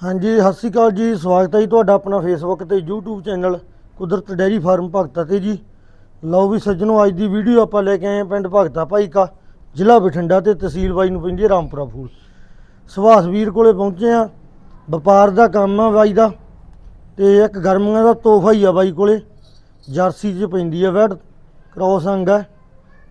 ਹਾਂਜੀ, ਸਤਿ ਸ਼੍ਰੀ ਅਕਾਲ ਜੀ। ਸਵਾਗਤ ਹੈ ਜੀ ਤੁਹਾਡਾ ਆਪਣਾ ਫੇਸਬੁੱਕ ਤੇ YouTube channel Kudrat dairy farm Bhagta ਤੇ ਜੀ। ਲਓ ਵੀ ਸੱਜਣੋ, ਅੱਜ ਦੀ ਵੀਡੀਓ ਆਪਾਂ ਲੈ ਕੇ ਆਏ ਹਾਂ ਪਿੰਡ ਭਗਤਾ ਭਾਈ ਕਾ, ਜ਼ਿਲ੍ਹਾ ਬਠਿੰਡਾ ਤੇ ਤਹਿਸੀਲ ਬਾਈ ਨੂੰ ਪੈਂਦੀ ਹੈ ਰਾਮਪੁਰਾ ਫੂਲ। ਸੁਭਾਸ਼ ਵੀਰ ਕੋਲੇ ਪਹੁੰਚੇ ਆ ਵਪਾਰ ਦਾ ਕੰਮ ਆ ਬਾਈ ਦਾ ਤੇ ਇੱਕ ਗਰਮੀਆਂ ਦਾ ਤੋਹਫਾ ਹੀ ਆ ਬਾਈ ਕੋਲੇ। ਜਰਸੀ 'ਚ ਪੈਂਦੀ ਆ ਵੈਡ ਕ੍ਰੋਸ ਅੰਗ ਹੈ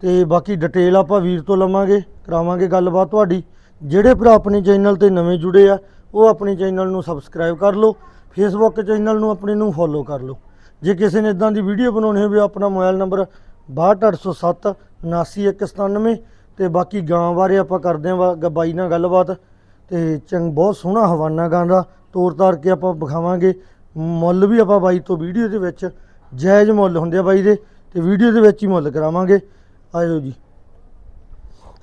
ਤੇ ਬਾਕੀ ਡਿਟੇਲ ਆਪਾਂ ਵੀਰ ਤੋਂ ਲਵਾਂਗੇ, ਕਰਾਵਾਂਗੇ ਗੱਲਬਾਤ ਤੁਹਾਡੀ। ਜਿਹੜੇ ਭਰਾ ਆਪਣੇ ਚੈਨਲ ਤੇ ਨਵੇਂ ਜੁੜੇ ਆ ਉਹ ਆਪਣੇ ਚੈਨਲ ਨੂੰ ਸਬਸਕ੍ਰਾਈਬ ਕਰ ਲਓ ਫੇਸਬੁੱਕ ਚੈਨਲ ਨੂੰ ਆਪਣੇ ਨੂੰ ਫੋਲੋ ਕਰ ਲਓ। ਜੇ ਕਿਸੇ ਨੇ ਇਦਾਂ ਦੀ ਵੀਡੀਓ ਬਣਾਉਣੀ ਹੋਵੇ, ਆਪਣਾ ਮੋਬਾਈਲ ਨੰਬਰ 62807 79197 ਤੇ ਬਾਕੀ ਗਾਂ ਬਾਰੇ ਆਪਾਂ ਕਰਦੇ ਹਾਂ ਬਾਈ ਨਾਲ ਗੱਲਬਾਤ। ਤੇ ਚੰਗ, ਬਹੁਤ ਸੋਹਣਾ ਹਵਾਨਾ ਗਾਂ ਦਾ ਤੋਰ ਤਾਰ ਕੇ ਆਪਾਂ ਵਿਖਾਵਾਂਗੇ। ਮੁੱਲ ਵੀ ਆਪਾਂ ਬਾਈ ਤੋਂ ਵੀਡੀਓ ਦੇ ਵਿੱਚ ਜਾਇਜ਼ ਮੁੱਲ ਹੁੰਦੇ ਆ ਬਾਈ ਦੇ, ਤੇ ਵੀਡੀਓ ਦੇ ਵਿੱਚ ਹੀ ਮੁੱਲ ਕਰਾਵਾਂਗੇ। ਆਜੋ ਜੀ।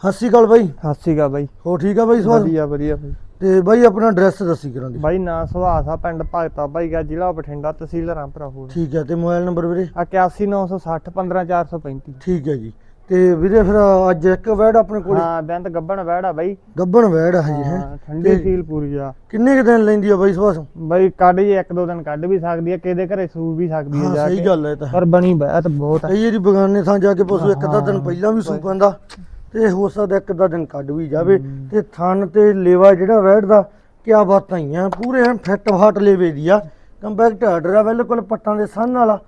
ਸਤਿ ਸ਼੍ਰੀ ਅਕਾਲ ਬਾਈ। ਸਤਿ ਸ਼੍ਰੀ ਅਕਾਲ ਬਾਈ। ਹੋ ਠੀਕ ਆ ਬਾਈ ਸਵਾਲ ਵਧੀਆ ਵਧੀਆ ਬਾਈ। ਤੇ ਬਾਈ ਆਪਣਾ ਐਡਰੈਸ ਦੱਸੀ ਕਰਾਂ ਦੀ। ਬਾਈ ਨਾਂ ਸੁਭਾਸ ਆ ਪਿੰਡ ਭਗਤਾ ਬਾਈ ਗਾ ਜ਼ਿਲ੍ਹਾ ਬਠਿੰਡਾ ਤਹਿਸੀਲ ਰਾਮਪੁਰਾ ਫੂਲ ਠੀਕ ਹੈ ਤੇ ਮੋਬਾਈਲ ਨੰਬਰ ਵੀਰੇ? ਆ 81960 15435 ਠੀਕ ਹੈ ਜੀ। ਤੇ ਵੀਰੇ ਫਿਰ ਅੱਜ ਇੱਕ ਵੈੜ ਆਪਣੇ ਕੋਲ? ਹਾਂ ਬੈਂਤ ਗੱਬਣ ਵਹਿੜਾ ਬਾਈ। ਗੱਬਣ ਵੈੜ ਹੈ ਜੀ ਹੈ? ਠੰਡੀ ਫੀਲ ਪੂਰੀ ਆ। ਕਿੰਨੇ ਕੁ ਦਿਨ ਲੈਂਦੀ ਆ ਬਾਈ ਸੁਭਾਸ਼ ਬਾਈ ਕੱਢ ਜੇ ਇੱਕ ਦੋ ਦਿਨ ਕੱਢ ਵੀ ਸਕਦੀ ਆ ਕਿਹਦੇ ਘਰੇ ਸੂ ਵੀ ਸਕਦੀ ਆ ਜਾ ਸਹੀ ਕੇ। ਗੱਲ ਹੈ ਇਹ ਤਾਂ। ਪਰ ਬਣੀ ਬੈਤ ਬਹੁਤ ਆ। ਕਈ ਜਿਹੜੀ ਬਗਾਨੇ ਥਾਂ ਜਾ ਕੇ ਪਸ਼ੂ ਇੱਕ ਅੱਧਾ ਦਿਨ ਪਹਿਲਾਂ ਵੀ ਸੂ ਪੈਂਦਾ। ਤੇ ਹੋ ਸਕਦਾ ਇੱਕ ਅੱਧਾ ਦਿਨ ਕੱਢ ਵੀ ਜਾਵੇ। ਤੇ ਥਣ ਤੇ ਲੇਵਾ ਜਿਹੜਾ ਵੈੜ ਦਾ ਕਿਆ ਬਾਤਾਂ ਹੀ ਆ। ਪੂਰੇ ਐਨ ਫਿੱਟ ਫਾਟ ਲੇਵੇ ਦੀ ਆ। ਕੰਪੈਕਟ ਆਰਡਰ ਆ ਬਿਲਕੁਲ ਪੱਟਾਂ ਦੇ ਸੰਨ ਵਾਲਾ।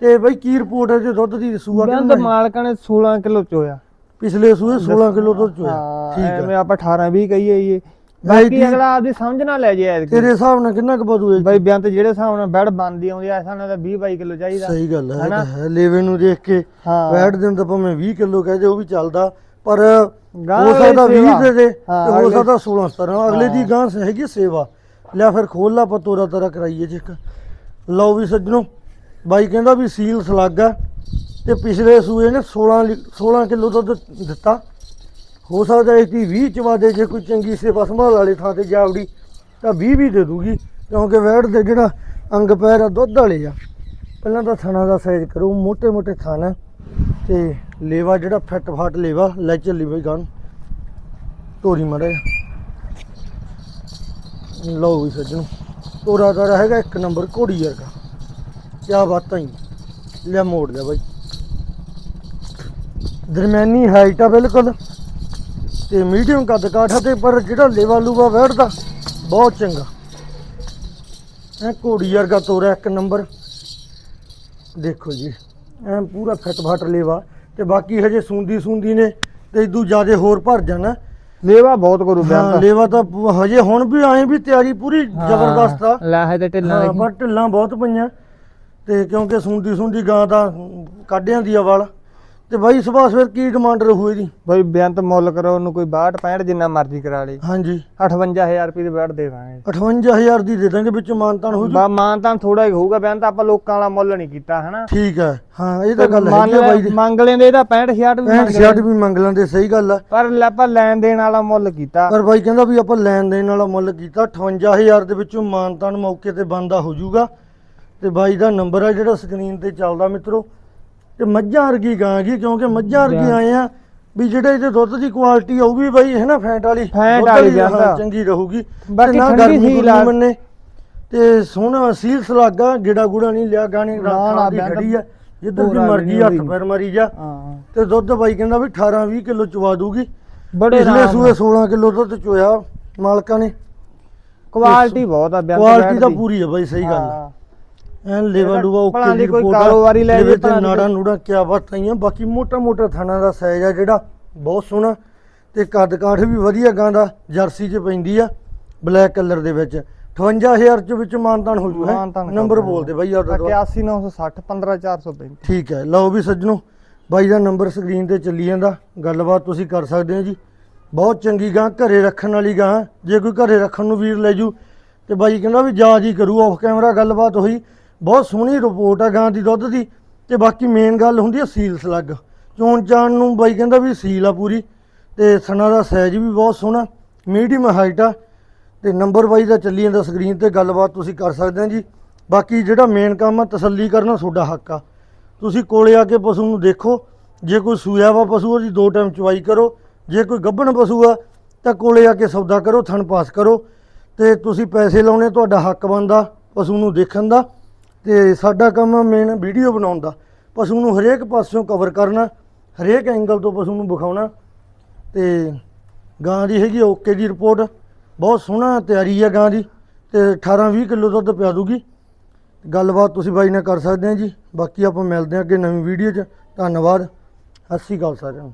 ਤੇ ਬਾਈ ਕੀ ਰਿਪੋਰਟ ਹੈ ਜੇ ਦੁੱਧ ਦੀ ਸੂਆ ਬੈਂਤ ਕਿੰਨਾ ਮਾਲਕਾਂ ਨੇ 16 ਕਿਲੋ ਚੋਇਆ। ਪਿਛਲੇ ਸੂਏ 16 ਕਿਲੋ ਦੁੱਧ ਚੋਇਆ। ਠੀਕ ਐਵੇਂ ਹੈ ਆਪਾਂ 18 20 ਕਹੀਏ ਇਹ ਬਾਈ ਬਾਕੀ ਕੀ- ਅਗਲਾ ਆਪਦੀ ਸਮਝ ਨਾ ਲੈ ਜੇ ਐਤਕੀ। ਤੇਰੇ ਹਿਸਾਬ ਨਾਲ ਕਿੰਨਾ ਕੁ ਬਦੂ ਹੈ ਬਾਈ ਬੈਂਤ ਜਿਹੜੇ ਹਿਸਾਬ ਨਾਲ ਬੈਡ ਬਣਦੀ ਆਉਂਦੀ ਆ ਸਾਨੂੰ ਤਾਂ 20 22 ਕਿਲੋ ਚਾਹੀਦਾ। ਸਹੀ ਗੱਲ ਹੈ ਇਹ ਹਨਾ? ਤਾਂ ਹੈ। ਲੇਵੇ ਨੂੰ ਦੇਖ ਕੇ ਹਾਂ। ਵੈਟ ਦਿਨ ਤਾਂ ਭਾਵੇਂ 20 ਕਿਲੋ ਕਹਦੇ ਉਹ ਵੀ ਚੱਲਦਾ। ਪਰ ਹੋ ਸਕਦਾ 20 ਦੇ ਦੇ ਹੋ ਸਕਦਾ 16 17 ਅਗਲੇ ਦੀ ਗਾਂ ਹੈਗੀ ਸੇਵਾ। ਲੈ ਫਿਰ ਖੋਲ ਲਾ ਆਪਾਂ ਤੋਰਾ ਤੋਰਾ ਕਰਾਈਏ ਇੱਕ। ਲਓ ਵੀ ਸੱਜਣੋ ਬਾਈ ਕਹਿੰਦਾ ਵੀ ਸੀਲ ਸਲਾਗਾ ਤੇ ਪਿਛਲੇ ਸੂਏ ਨੇ 16 16 ਕਿਲੋ ਦੁੱਧ ਦਿੱਤਾ। ਹੋ ਸਕਦਾ ਇਸ ਦੀ 20 ਚਵਾ ਦੇ ਜੇ ਕੋਈ ਚੰਗੀ ਸੇਵਾ ਸੰਭਾਲ ਵਾਲੀ ਥਾਂ ਤੇ ਜਾਵੜੀ ਤਾਂ 20 ਵੀ ਦੇ ਦੂਗੀ। ਕਿਉਂਕਿ ਵੈੜ ਦੇ ਜਿਹੜਾ ਅੰਗ ਪੈਰ ਆ ਦੁੱਧ ਵਾਲੇ ਆ। ਪਹਿਲਾਂ ਤਾਂ ਥਣਾ ਦਾ ਸਾਈਜ਼ ਕਰੋ ਮੋٹے ਮੋٹے ਥਾਣਾ। ਤੇ ਲੇਵਾ ਜਿਹੜਾ ਫਿੱਟ ਫਾਟ ਲੇਵਾ, ਲੈ ਚੱਲੀ ਬਈ ਗਾਂ ਤੋਰੀ ਮੜਾ ਲਓ ਵੀ ਸੱਜਣ, ਤੋਰਾ ਤਾਰਾ ਹੈਗਾ ਇੱਕ ਨੰਬਰ, ਘੋੜੀ ਵਰਗਾ। ਕਿਆ ਬਾਤਾਂ ਹੀ ਲੈ ਮੋੜ ਲਿਆ ਬਾਈ। ਦਰਮਿਆਨੀ ਹਾਈਟ ਆ ਬਿਲਕੁਲ। ਤੇ ਮੀਡੀਅਮ ਕੱਦ ਕਾਠਾ ਤੇ ਪਰ ਜਿਹੜਾ ਲੇਵਾ ਲੂਵਾ ਬੈਠਦਾ ਬਹੁਤ ਚੰਗਾ। ਐ ਘੋੜੀ ਵਰਗਾ ਤੋਰਾ ਇੱਕ ਨੰਬਰ। ਦੇਖੋ ਜੀ। ਐ ਪੂਰਾ ਫਿੱਟ ਫਾਟ ਲੇਵਾ। ਤੇ ਬਾਕੀ ਹਜੇ ਸੂੰਦੀ ਸੂੰਦੀ ਨੇ ਤੇ ਇਦੂ ਜ਼ਿਆਦੇ ਹੋਰ ਭਰ ਜਾਣਾ। ਲੇਵਾ ਬਹੁਤ ਕਰੂ ਹਾਂ ਬੈਂਤ ਲੇਵਾ ਤਾਂ ਪੂ- ਹਜੇ ਹੁਣ ਵੀ ਆਏ ਵੀ ਤਿਆਰੀ ਪੂਰੀ ਜ਼ਬਰਦਸਤ ਆ। ਲੈ ਹੈ ਤੇ ਢਿੱਲਾਂ ਹਾਂ ਦੇਖੀ। ਪਰ ਢਿੱਲਾਂ ਬਹੁਤ ਪਈਆਂ। ਤੇ ਕਿਉਂਕਿ ਸੁੰਦੀ ਸੁੰਦੀ ਗਾਂ ਤਾਂ ਕੱਢਿਆਂ ਦੀ ਆ ਵਾਲ। ਤੇ ਬਾਈ ਸੁਭਾਸ਼ ਫਿਰ ਕੀ ਡਿਮਾਂਡ ਰਹੂ ਇਹਦੀ? ਬਈ ਬੇਅੰਤ ਮੁੱਲ ਕਰੋ ਉਹਨੂੰ ਕੋਈ 62 65 ਜਿੰਨਾ ਮਰਜ਼ੀ ਕਰਾ ਲੇ। ਹਾਂਜੀ। 58000 ਰੁਪਏ ਦੇ ਬੈਠ ਦੇ ਦਾਂਗੇ। 58000 ਦੀ ਦੇ ਦਾਂਗੇ ਵਿੱਚ ਮਾਨਤਾਨ ਹੋ ਜੂ? ਬਾ ਮਾਨ ਤਾਂ ਥੋੜਾ ਹੀ ਹੋਊਗਾ ਬੇਅੰਤ ਆਪਾਂ ਲੋਕਾਂ ਵਾਲਾ ਮੁੱਲ ਨਹੀਂ ਕੀਤਾ ਹਨਾ? ਠੀਕ ਹੈ। ਹਾਂ ਇਹ ਤਾਂ ਗੱਲ ਮੰਨ ਹੈਗੀ ਆ ਬਾਈ ਲੈ ਦੀ। ਮੰਗ ਲੈਂਦੇ ਇਹਦਾ 65 66 ਵੀ ਮੰਗ 65 ਵੀ ਮੰਗ ਲੈਂਦੇ ਸਹੀ ਗੱਲ ਆ। ਪਰ ਲੈ ਆਪਾਂ ਲੈਣ ਦੇਣ ਵਾਲਾ ਮੁੱਲ ਕੀਤਾ। ਪਰ ਬਾਈ ਕਹਿੰਦਾ ਵੀ ਆਪਾਂ ਲੈਣ ਦੇਣ ਵਾਲਾ ਮੁੱਲ ਕੀਤਾ 58000 ਦੇ ਵਿੱਚੋਂ ਮਾਨਤਾਨ ਮੌਕੇ ਤੇ ਬੰਦਾ ਹੋ ਜਾਊਗਾ। ਤੇ ਬਾਈ ਦਾ ਨੰਬਰ ਆ ਜਿਹੜਾ ਸਕਰੀਨ ਤੇ ਚੱਲਦਾ ਮਿੱਤਰੋ। ਤੇ ਮੱਝਾਂ ਵਰਗੀ ਗਾਂ ਗੀ ਕਿਉਂਕਿ ਮੱਝਾਂ ਵਰਗੀ ਆਏ ਆ ਵੀ ਜਿਹੜੇ ਇਹਦੇ ਦੁੱਧ ਦੀ ਕੁਆਲਿਟੀ ਵੀ ਬਾਈ ਹੈ ਨਾ ਫੈਂਟ ਵਾਲੀ। ਫੈਂਟ ਵਾਲੀ ਜਾਂਦਾ। ਚੰਗੀ ਰਹੂਗੀ। ਬਾਕੀ ਠੰਡੀ ਆ। ਮੰਨੇ। ਤੇ ਸੋਹਣਾ ਸੀਲ ਸਲਾਗਾ ਗਿੜਾ ਗੁੜਾ ਨਹੀਂ ਲਿਆ ਗਾਣੇ ਰਾਤ ਦੀ ਖੜੀ ਆ। ਜਿੱਧਰ ਦੀ ਮਰਜ਼ੀ ਹੱਥ। ਪੈਰ ਮਾਰੀ ਜਾ। ਤੇ ਦੁੱਧ ਬਾਈ ਕਹਿੰਦਾ ਵੀ 18 20 ਕਿਲੋ ਚਵਾ ਦੂਗੀ। ਬੜੇ ਪਿਛਲੇ ਸੂਏ 16 ਕਿਲੋ ਦੁੱਧ ਚੋਇਆ ਮਾਲਕਾਂ ਨੇ। ਕੁਆਲਿਟੀ ਬਹੁਤ ਆ ਬੇਅੰਤ ਕੁਆਲਿਟੀ ਤਾਂ। ਪੂਰੀ ਹੈ ਬਾਈ ਸਹੀ ਗੱਲ ਹੈ। ਐਨ ਲੇਵਾ ਲੂਵਾ ਓਕੇ ਭਲਾਂ ਦੀ ਦੀ ਕੋਈ ਰਿਪੋਰਟ ਆ। ਕਾਰੋਬਾਰੀ ਲੈ ਜੇ, ਤੇ ਭਲਾਂ ਦੀ ਨਾੜਾ ਨੂੜਾ ਕਿਆ ਬਾਤਾਂ ਹੀ ਆ ਬਾਕੀ ਮੋਟਾ ਮੋਟਾ ਥਾਣਾ ਦਾ ਸਾਈਜ਼ ਆ ਜਿਹੜਾ ਬਹੁਤ ਸੋਹਣਾ। ਤੇ ਕੱਦ ਕਾਠ ਵੀ ਵਧੀਆ ਗਾਂ ਦਾ ਜਰਸੀ 'ਚ ਪੈਂਦੀ ਆ ਬਲੈਕ ਕਲਰ ਦੇ ਵਿੱਚ। 58000 ਚ ਵਿੱਚ ਮਾਨਤਾਨ ਹੋ ਜੂ ਹੈ? ਨੰਬਰ ਬੋਲ ਦੇ ਬਾਈ ਆਰਡਰ 81960 15435 ਠੀਕ ਹੈ ਲਓ ਵੀ ਸੱਜਣੋ ਬਾਈ ਦਾ ਨੰਬਰ ਸਕਰੀਨ ਤੇ ਚੱਲੀ ਜਾਂਦਾ। ਗੱਲਬਾਤ ਤੁਸੀਂ ਕਰ ਸਕਦੇ ਹੋ ਜੀ। ਬਹੁਤ ਚੰਗੀ ਗਾਂ ਘਰੇ ਰੱਖਣ ਵਾਲੀ ਗਾਂ। ਜੇ ਕੋਈ ਘਰੇ ਰੱਖਣ ਨੂੰ ਵੀਰ ਲੈ ਜੂ ਤੇ ਬਾਈ ਕਹਿੰਦਾ ਵੀ ਜਾ ਜੀ ਕਰੂ ਆਫ ਕੈਮਰਾ ਗੱਲਬਾਤ ਹੋਈ। ਬਹੁਤ ਸੋਹਣੀ ਰਿਪੋਰਟ ਆ ਗਾਂ ਦੀ ਦੁੱਧ ਦੀ ਤੇ ਬਾਕੀ ਮੇਨ ਗੱਲ ਹੁੰਦੀ ਆ ਸੀਲ ਸਲੱਗ ਚੋਣ ਚਾਣ ਨੂੰ ਬਾਈ ਕਹਿੰਦਾ ਵੀ ਸੀਲ ਆ ਪੂਰੀ ਤੇ ਸਣਾ ਦਾ ਸਾਈਜ਼ ਵੀ ਬਹੁਤ ਸੋਹਣਾ ਮੀਡੀਅਮ ਹਾਈਟ ਆ ਤੇ ਨੰਬਰ ਬਾਈ ਦਾ ਚੱਲੀ ਜਾਂਦਾ ਸਕਰੀਨ ਤੇ ਗੱਲਬਾਤ ਤੁਸੀਂ ਕਰ ਸਕਦੇ ਹੋ ਜੀ। ਬਾਕੀ ਜਿਹੜਾ ਮੇਨ ਕੰਮ ਆ ਤਸੱਲੀ ਕਰਨਾ ਤੁਹਾਡਾ ਹੱਕ ਆ। ਤੁਸੀਂ ਕੋਲੇ ਆ ਕੇ ਪਸ਼ੂ ਨੂੰ ਦੇਖੋ, ਜੇ ਕੋਈ ਸੂਇਆ ਵਾ ਪਸ਼ੂ ਉਹਦੀ ਦੋ ਟਾਈਮ ਚਵਾਈ ਕਰੋ। ਜੇ ਕੋਈ ਗੱਭਣ ਪਸ਼ੂ ਆ, ਤਾਂ ਕੋਲੇ ਆ ਕੇ ਸੌਦਾ ਕਰੋ, ਥਣ ਪਾਸ ਕਰੋ ਤੇ ਤੁਸੀਂ ਪੈਸੇ ਲਾਉਣੇ, ਤੁਹਾਡਾ ਹੱਕ ਬਣਦਾ ਪਸ਼ੂ ਨੂੰ ਦੇਖਣ ਦਾ। ਤੇ ਸਾਡਾ ਕੰਮ ਮੇਨ ਵੀਡੀਓ ਬਣਾਉਣ ਦਾ। ਪਸ਼ੂ ਨੂੰ ਹਰੇਕ ਪਾਸਿਓਂ ਕਵਰ ਕਰਨਾ, ਹਰੇਕ ਐਂਗਲ ਤੋਂ ਪਸ਼ੂ ਨੂੰ ਵਿਖਾਉਣਾ। ਤੇ ਗਾਂ ਦੀ ਹੈਗੀ ਓਕੇ ਦੀ ਰਿਪੋਰਟ ਬਹੁਤ ਸੋਹਣਾ ਤਿਆਰੀ ਹੈ ਗਾਂ ਦੀ। ਤੇ 18 20 ਕਿਲੋ ਦੁੱਧ ਪਿਆ ਦੂਗੀ। ਗੱਲਬਾਤ ਤੁਸੀਂ ਬਾਈ ਨਾਲ ਕਰ ਸਕਦੇ ਆ ਜੀ। ਬਾਕੀ ਆਪਾਂ ਮਿਲਦੇ ਹਾਂ ਅੱਗੇ ਨਵੀਂ ਵੀਡੀਓ 'ਚ। ਧੰਨਵਾਦ। ਸਤਿ ਸ਼੍ਰੀ ਅਕਾਲ ਸਾਰਿਆਂ ਨੂੰ।